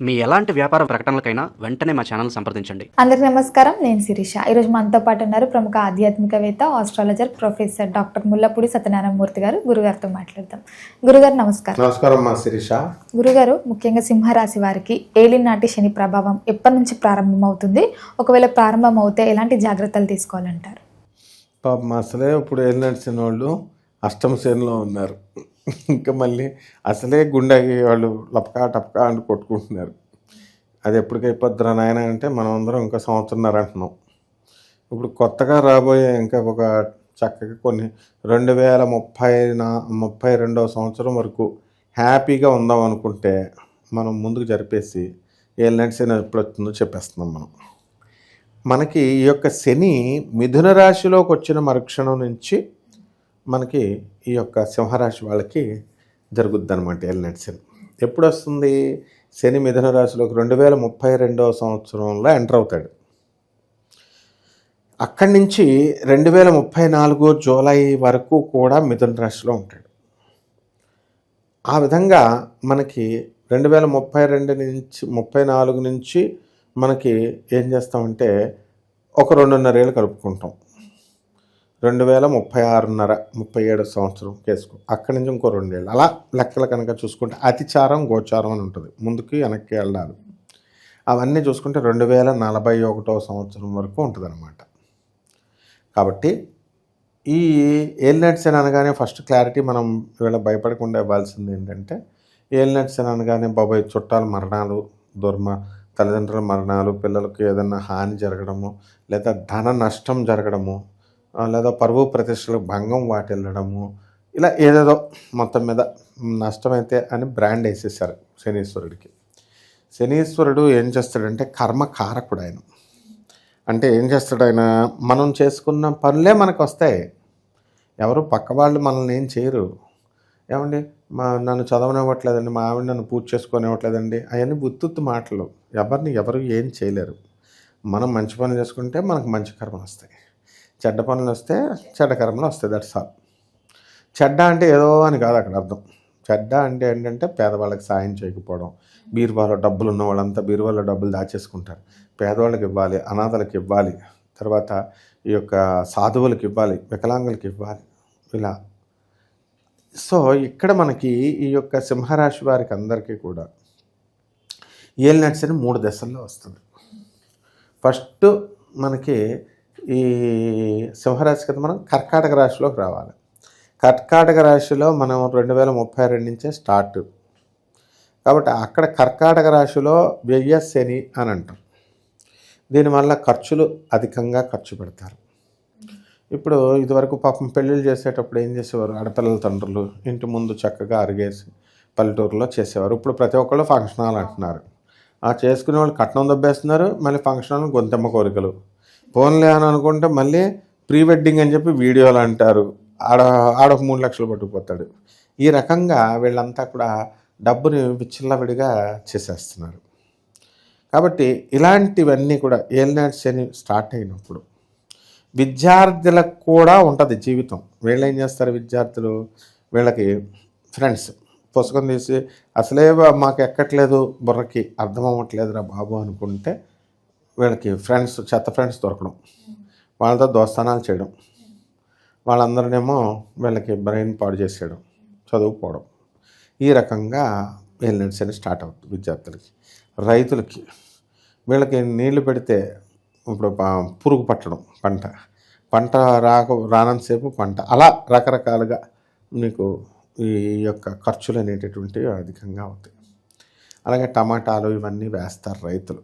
మీ ఎలాంటి వ్యాపార ప్రకటనలకైనా వెంటనే మా ఛానల్ సంప్రదించండి. అందరికి నమస్కారం నేను శిరీష. ఈరోజు మనతో పాటు ఉన్నారు ప్రముఖ ఆధ్యాత్మికవేత్త astrologer professor doctor Mullapudi Satyanarayanamurthy garu. గురుగారితో మాట్లాడదాం. గురుగారు నమస్కారం. నమస్కారం మా శిరీష. గురుగారు ముఖ్యంగా సింహరాశి వారికి ఏలినాటి శని ప్రభావం ఎప్పటి నుంచి ప్రారంభమవుతుంది? ఒకవేళ ప్రారంభం అవుతే ఎలాంటి జాగ్రత్తలు తీసుకోవాలంటారు? పాపం అసలే ఇప్పుడు ఏలినడిచిన వాళ్ళు అష్టమ శ్రేణిలో ఉన్నారు. ఇంకా మళ్ళీ అసలే గుండెకి వాళ్ళు లపకా టపకా అని కొట్టుకుంటున్నారు. అది ఎప్పటికైపోద్దురా నాయన అంటే మనం అందరం ఇంకా సంవత్సరంన్నర అంటున్నాం. ఇప్పుడు కొత్తగా రాబోయే ఇంకా ఒక చక్కగా కొన్ని రెండు వేల ముప్పై నా ముప్పై రెండవ సంవత్సరం వరకు హ్యాపీగా ఉందాం అనుకుంటే మనం ముందుకు జరిపేసి ఏ నడిచిన ఎప్పుడు వచ్చిందో చెప్పేస్తున్నాం మనం. మనకి ఈ యొక్క శని మిథున రాశిలోకి వచ్చిన మరుక్షణం నుంచి మనకి ఈ యొక్క సింహరాశి వాళ్ళకి జరుగుద్ది అనమాట ఎల్నెట్ శని. ఎప్పుడు వస్తుంది శని మిథున రాశిలోకి రెండు వేల ముప్పై రెండవ సంవత్సరంలో ఎంటర్ అవుతాడు. అక్కడి నుంచి రెండు వేల ముప్పై నాలుగు జూలై వరకు కూడా మిథున రాశిలో ఉంటాడు. ఆ విధంగా మనకి రెండు వేల ముప్పై రెండు నుంచి ముప్పై నాలుగు నుంచి మనకి ఏం చేస్తామంటే ఒక రెండున్నర ఏళ్ళు కలుపుకుంటాం. రెండు వేల ముప్పై ఆరున్నర ముప్పై ఏడు సంవత్సరం కేసుకో. అక్కడి నుంచి ఇంకో రెండేళ్ళు. అలా లెక్కలు కనుక చూసుకుంటే అతిచారం గోచారం అని ఉంటుంది. ముందుకి వెనక్కి వెళ్ళాలి. అవన్నీ చూసుకుంటే రెండు వేల నలభై ఒకటో సంవత్సరం వరకు ఉంటుంది అనమాట కాబట్టి ఈ ఏలినట్స్ అని అనగానే ఫస్ట్ క్లారిటీ మనం వీళ్ళ భయపడకుండా ఇవ్వాల్సింది ఏంటంటే ఏలినట్స్ అని అనగానే బాబాయ్ చుట్టాలు మరణాలు దుర్మ తల్లిదండ్రుల మరణాలు పిల్లలకు ఏదైనా హాని జరగడము లేదా ధన నష్టం జరగడము లేదా పరువు ప్రతిష్టలకు భంగం వాటిల్లడము ఇలా ఏదేదో మొత్తం మీద నష్టమైతే అని బ్రాండ్ వేసేసారు శనీశ్వరుడికి. శనీశ్వరుడు ఏం చేస్తాడంటే కర్మ కారకుడు ఆయన అంటే ఏం చేస్తాడు ఆయన మనం చేసుకున్న పనులే మనకు వస్తాయి ఎవరు పక్క వాళ్ళు మనల్ని ఏం చేయరు. ఏమండి? మా నన్ను చదవనివ్వట్లేదండి మా ఆవిడ నన్ను పూజ చేసుకొనివ్వట్లేదండి అవన్నీ బుత్తుత్తు మాటలు. ఎవరిని ఎవరు ఏం చేయలేరు. మనం మంచి పనులు చేసుకుంటే మనకు మంచి కర్మలు వస్తాయి చెడ్డ పనులు వస్తే చెడ్డ కర్మలు వస్తాయి దట్స్ ఆల్ చెడ్డ అంటే ఏదో అని కాదు అక్కడ అర్థం. చెడ్డ అంటే ఏంటంటే పేదవాళ్ళకి సాయం చేయకపోవడం. బీరువాలో డబ్బులు ఉన్న వాళ్ళంతా బీరువాలో డబ్బులు దాచేసుకుంటారు. పేదవాళ్ళకి ఇవ్వాలి అనాథలకు ఇవ్వాలి తర్వాత ఈ యొక్క సాధువులకు ఇవ్వాలి వికలాంగులకు ఇవ్వాలి ఇలా. సో ఇక్కడ మనకి ఈ యొక్క సింహరాశి వారికి అందరికీ కూడా ఏలినట్స్ అని మూడు దశల్లో వస్తుంది. ఫస్ట్ మనకి ఈ సింహరాశి కింద మనం? కర్కాటక రాశిలోకి రావాలి. కర్కాటక రాశిలో మనం రెండు వేల ముప్పై రెండు నుంచే స్టార్ట్. కాబట్టి అక్కడ కర్కాటక రాశిలో వ్యయ శని అని అంటాం దీనివల్ల ఖర్చులు అధికంగా ఖర్చు పెడతారు. ఇప్పుడు ఇదివరకు పాపం పెళ్ళిళ్ళు చేసేటప్పుడు ఏం చేసేవారు? ఆడపిల్లల తండ్రులు ఇంటి ముందు చక్కగా అరిగేసి పల్లెటూరులో చేసేవారు. ఇప్పుడు ప్రతి ఒక్కళ్ళు ఫంక్షన్ హాల్ అంటున్నారు. ఆ చేసుకునే వాళ్ళు కట్నం దబ్బేస్తున్నారు. మళ్ళీ ఫంక్షన్ హాల్ గొంతెమ్మ కోరికలు. ఫోన్లే అని అనుకుంటే మళ్ళీ ప్రీ వెడ్డింగ్ అని చెప్పి వీడియోలు అంటారు. ఆడ ఆడ మూడు లక్షలు పట్టుకుపోతాడు. ఈ రకంగా వీళ్ళంతా కూడా డబ్బుని విచ్చలవిడిగా చేసేస్తున్నారు. కాబట్టి ఇలాంటివన్నీ కూడా ఏలినాటి శని స్టార్ట్ అయినప్పుడు విద్యార్థులకు కూడా ఉంటుంది జీవితం. వీళ్ళు ఏం చేస్తారు విద్యార్థులు? వీళ్ళకి ఫ్రెండ్స్ పుస్తకం తీసి అసలే మాకు ఎక్కట్లేదు బుర్రకి అర్థం అవ్వట్లేదురా బాబు అనుకుంటే వీళ్ళకి ఫ్రెండ్స్ చెత్త ఫ్రెండ్స్ దొరకడం. వాళ్ళతో దోస్తానాలు చేయడం. వాళ్ళందరినేమో వీళ్ళకి బ్రెయిన్ పాడు చేసేయడం చదువుకోవడం. ఈ రకంగా ఎల్నెట్స్ అని స్టార్ట్ అవుతుంది విద్యార్థులకి. రైతులకి వీళ్ళకి నీళ్ళు పెడితే ఇప్పుడు పురుగు పట్టడం పంట. పంట రాక రానంతసేపు పంట. అలా రకరకాలుగా మీకు ఈ యొక్క ఖర్చులు అనేటటువంటివి అధికంగా అవుతాయి. అలాగే టమాటాలు ఇవన్నీ వేస్తారు రైతులు.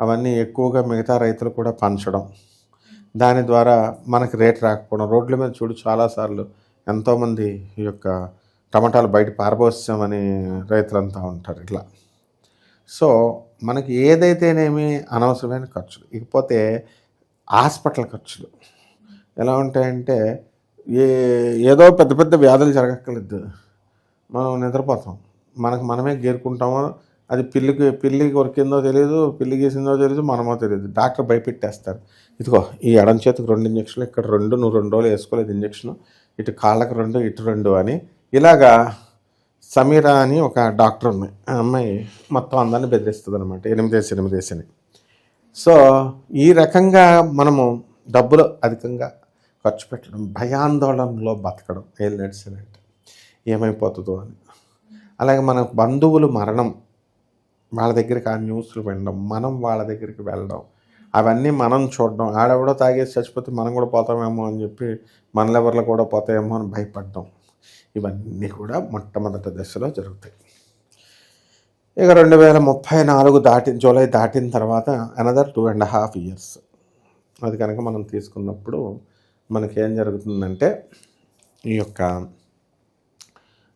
అవన్నీ ఎక్కువగా మిగతా రైతులు కూడా పంచడం. దాని ద్వారా మనకి రేట్ రాకపోవడం. రోడ్ల మీద చూడు చాలాసార్లు ఎంతోమంది ఈ యొక్క టమాటాలు బయట పారబోసామని రైతులంతా ఉంటారు ఇట్లా. సో మనకి ఏదైతేనేమి అనవసరమైన ఖర్చులు. ఇకపోతే హాస్పిటల్ ఖర్చులు. ఎలా ఉంటాయంటే ఏ ఏదో పెద్ద పెద్ద వ్యాధులు జరగక్కర్లేదు. మనం నిద్రపోతాం. మనకు మనమే గేరుకుంటామో అది పిల్లికి పిల్లి కొరికిందో తెలియదు పిల్లి గీసిందో తెలియదు మనమో తెలియదు డాక్టర్ భయపెట్టేస్తారు. ఇదిగో ఈ ఎడం చేతికి రెండు ఇంజక్షన్లు ఇక్కడ రెండు నువ్వు రెండు రోజులు వేసుకోలేదు ఇంజక్షన్ ఇటు కాళ్ళకు రెండు ఇటు రెండు అని. ఇలాగా సమీరా అని ఒక డాక్టర్ ఉంది ఆ అమ్మాయి మొత్తం అందరిని బెదిరిస్తుంది అనమాట ఎనిమిదేసి ఎనిమిదేసి అని. సో ఈ రకంగా మనము డబ్బులు అధికంగా ఖర్చు పెట్టడం భయాందోళనలో బతకడం ఏం నడిచింది ఏమైపోతుందో అని. అలాగే మన బంధువులు మరణం వాళ్ళ దగ్గరికి ఆ న్యూస్లు వినడం మనం వాళ్ళ దగ్గరికి వెళ్ళడం అవన్నీ మనం చూడడం. ఆడెవడో తాగేసి చచ్చిపోతే మనం కూడా పోతామేమో అని చెప్పి మన లెవర్లు కూడా పోతాయేమో అని భయపడడం. ఇవన్నీ కూడా మొట్టమొదటి దశలో జరుగుతాయి. ఇక రెండు వేల ముప్పై నాలుగు దాటి జూలై దాటిన తర్వాత another two and half years అది కనుక మనం తీసుకున్నప్పుడు మనకి ఏం జరుగుతుందంటే ఈ యొక్క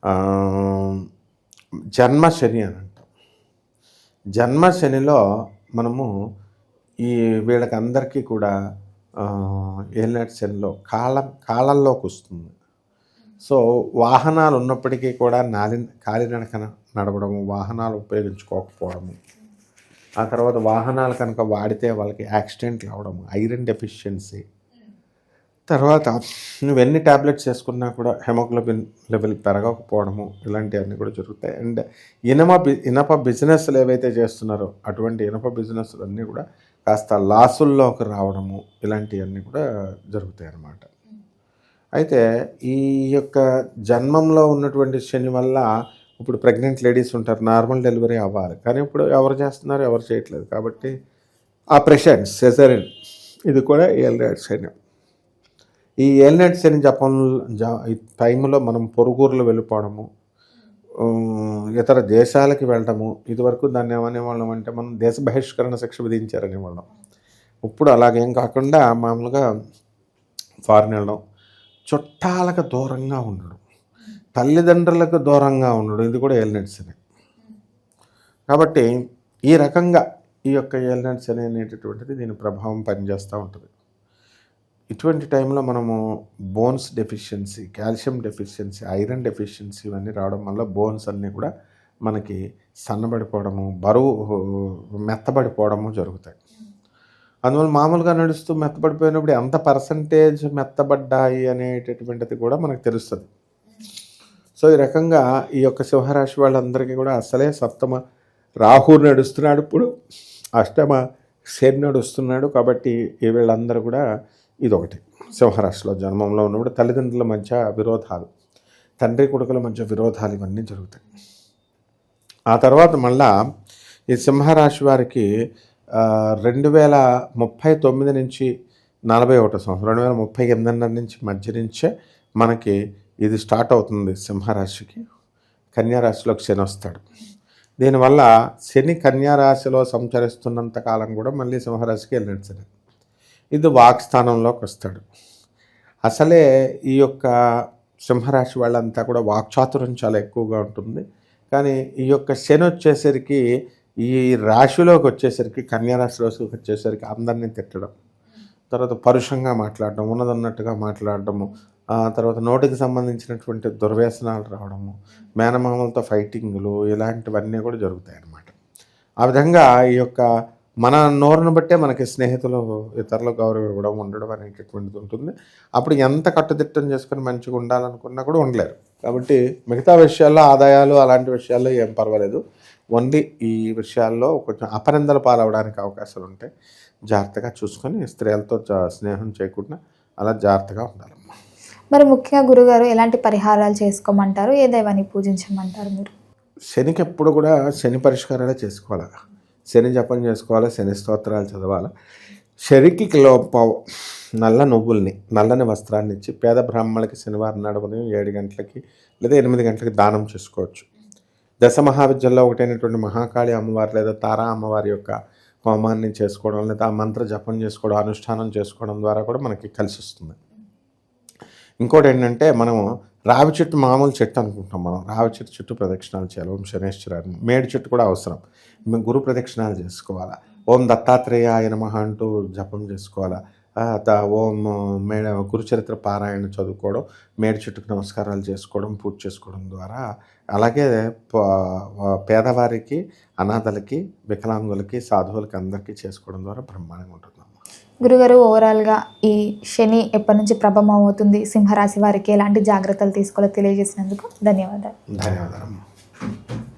ఆ, జన్మ శని అని జన్మ శనిలో మనము ఈ వీళ్ళకందరికీ కూడా ఆ, ఏలినాటి శనిలో కాలం కాలంలోకి వస్తుంది. సో వాహనాలు ఉన్నప్పటికీ కూడా నాలి కాలినడకన నడవడము వాహనాలు ఉపయోగించుకోకపోవడము. ఆ తర్వాత వాహనాలు కనుక వాడితే వాళ్ళకి యాక్సిడెంట్లు అవడము ఐరన్ డెఫిషియన్సీ తర్వాత నువ్వు ఎన్ని ట్యాబ్లెట్స్ వేసుకున్నా కూడా హెమోగ్లోబిన్ లెవెల్ పెరగకపోవడము ఇలాంటివన్నీ కూడా జరుగుతాయి. అండ్ ఇనప బి ఇనప బిజినెస్లు ఏవైతే చేస్తున్నారో అటువంటి ఇనప బిజినెస్లు అన్నీ కూడా కాస్త లాసుల్లోకి రావడము ఇలాంటివన్నీ కూడా జరుగుతాయి అన్నమాట అయితే ఈ యొక్క జన్మంలో ఉన్నటువంటి శని వల్ల ఇప్పుడు ప్రెగ్నెంట్ లేడీస్ ఉంటారు నార్మల్ డెలివరీ అవ్వాలి. కానీ ఇప్పుడు ఎవరు చేస్తున్నారు ఎవరు చేయట్లేదు. కాబట్టి ఆ ప్రెషన్స్ సెజరిన్ ఇది కూడా ఏల్నైట్ సైన్యం ఈ ఏల్నైట్ శని జపం ఈ టైంలో మనం పొరుగురులు వెళ్ళిపోవడము ఇతర దేశాలకి వెళ్ళడము ఇదివరకు దాన్ని ఏమనేవాళ్ళం అంటే మనం దేశ బహిష్కరణ శిక్ష విధించారనేవాళ్ళం. ఇప్పుడు అలాగేం కాకుండా మామూలుగా ఫారిన్ వెళ్ళడం చుట్టాలకు దూరంగా ఉండడం తల్లిదండ్రులకు దూరంగా ఉండడం ఇది కూడా ఏలినట్స్ అనే కాబట్టి ఈ రకంగా ఈ యొక్క ఏలినట్స్ అనే అనేటటువంటిది దీని ప్రభావం పనిచేస్తూ ఉంటుంది. ఇటువంటి టైంలో మనము bones deficiency calcium deficiency iron deficiency ఇవన్నీ రావడం వల్ల బోన్స్ అన్నీ కూడా మనకి సన్నబడిపోవడము బరువు మెత్తబడిపోవడము జరుగుతాయి. అందువల్ల మామూలుగా నడుస్తూ మెత్తబడిపోయినప్పుడు ఎంత పర్సంటేజ్ మెత్తబడ్డాయి అనేటటువంటిది కూడా మనకు తెలుస్తుంది. సో ఈ రకంగా ఈ యొక్క సింహరాశి వాళ్ళందరికీ కూడా అసలే సప్తమ రాహు నడుస్తున్నాడు ఇప్పుడు అష్టమ శని నడుస్తున్నాడు కాబట్టి వీళ్ళందరూ కూడా ఇదొకటి. సింహరాశిలో జన్మంలో ఉన్నప్పుడు తల్లిదండ్రుల మధ్య విరోధాలు తండ్రి కొడుకుల మధ్య విరోధాలు ఇవన్నీ జరుగుతాయి. ఆ తర్వాత మళ్ళా ఈ సింహరాశి వారికి రెండు వేల ముప్పై తొమ్మిది నుంచి నలభై ఒకటో సంవత్సరం రెండు వేల ముప్పై ఎనిమిదిన్నర నుంచి మధ్య నుంచే మనకి ఇది స్టార్ట్ అవుతుంది సింహరాశికి. కన్యారాశిలోకి శని వస్తాడు. దీనివల్ల శని కన్యారాశిలో సంచరిస్తున్నంత కాలం కూడా మళ్ళీ సింహరాశికి వెళ్ళినట్టు సరే ఇది వాక్ స్థానంలోకి వస్తాడు అసలే ఈ యొక్క సింహరాశి వాళ్ళంతా కూడా వాక్చాతురం చాలా ఎక్కువగా ఉంటుంది. కానీ ఈ యొక్క శని వచ్చేసరికి ఈ రాశిలోకి వచ్చేసరికి కన్యా రాశిలోకి వచ్చేసరికి అందరినీ తిట్టడం తర్వాత పరుషంగా మాట్లాడడం ఉన్నదన్నట్టుగా మాట్లాడడము తర్వాత నోటికి సంబంధించినటువంటి దుర్వ్యసనాలు రావడము మేనమామలతో ఫైటింగ్లు ఇలాంటివన్నీ కూడా జరుగుతాయి అన్నమాట ఆ విధంగా ఈ యొక్క మన నోరును బట్టే మనకి స్నేహితులు ఇతరుల గౌరవం ఇవ్వడం ఉండడం అనేటటువంటిది ఉంటుంది. అప్పుడు ఎంత కట్టుదిట్టం చేసుకొని మంచిగా ఉండాలనుకున్నా కూడా ఉండలేరు. కాబట్టి మిగతా విషయాల్లో ఆదాయాలు అలాంటి విషయాల్లో ఏం పర్వాలేదు. ఓన్లీ ఈ విషయాల్లో కొంచెం అపనిందలు పాలవడానికి అవకాశాలు ఉంటాయి జాగ్రత్తగా చూసుకొని స్త్రీలతో స్నేహం చేయకుండా అలా జాగ్రత్తగా ఉండాలమ్మా. మరి ముఖ్యంగా గురుగారు ఎలాంటి పరిహారాలు చేసుకోమంటారు? ఏ దైవాన్ని పూజించమంటారు మీరు? శనికి ఎప్పుడు కూడా శని పరిష్కారాలే చేసుకోవాలి? శని జపం చేసుకోవాలి? శని స్తోత్రాలు చదవాలి? శరికి కిలో నల్ల నువ్వుల్ని నల్లని వస్త్రాన్ని ఇచ్చి పేద బ్రాహ్మణులకి శనివారం నాడు ఉదయం ఏడు గంటలకి లేదా ఎనిమిది గంటలకి దానం చేసుకోవచ్చు. దశ మహావిద్యల్లో ఒకటైనటువంటి మహాకాళి అమ్మవారి లేదా తారా అమ్మవారి యొక్క హోమాన్ని చేసుకోవడం లేదా ఆ మంత్ర జపం చేసుకోవడం అనుష్ఠానం చేసుకోవడం ద్వారా కూడా మనకి కలిసి వస్తుంది. ఇంకోటి ఏంటంటే మనము రావి చెట్టు మామూలు చెట్టు అనుకుంటాం మనం. రావి చెట్టు చుట్టూ ప్రదక్షిణాలు చేయాలి. ఓం శనేశ్వరాన్ని మేడి చెట్టు కూడా అవసరం. మేము గురు ప్రదక్షిణాలు చేసుకోవాలా. ఓం దత్తాత్రేయ ఆయన మహా అంటూ జపం చేసుకోవాలా. త- ఓం మేడ గురుచరిత్ర పారాయణ చదువుకోవడం మేడి చెట్టుకు నమస్కారాలు చేసుకోవడం పూజ చేసుకోవడం ద్వారా అలాగే పేదవారికి అనాథలకి వికలాంగులకి సాధువులకి అందరికీ చేసుకోవడం ద్వారా బ్రహ్మాండంగా ఉంటుంది. గురుగారు ఓవరాల్గా ఈ శని ఎప్పటి నుంచి ప్రభావం అవుతుంది సింహరాశి వారికి ఎలాంటి జాగ్రత్తలు తీసుకోవాలో తెలియజేసినందుకు ధన్యవాదాలు. ధన్యవాదాలు.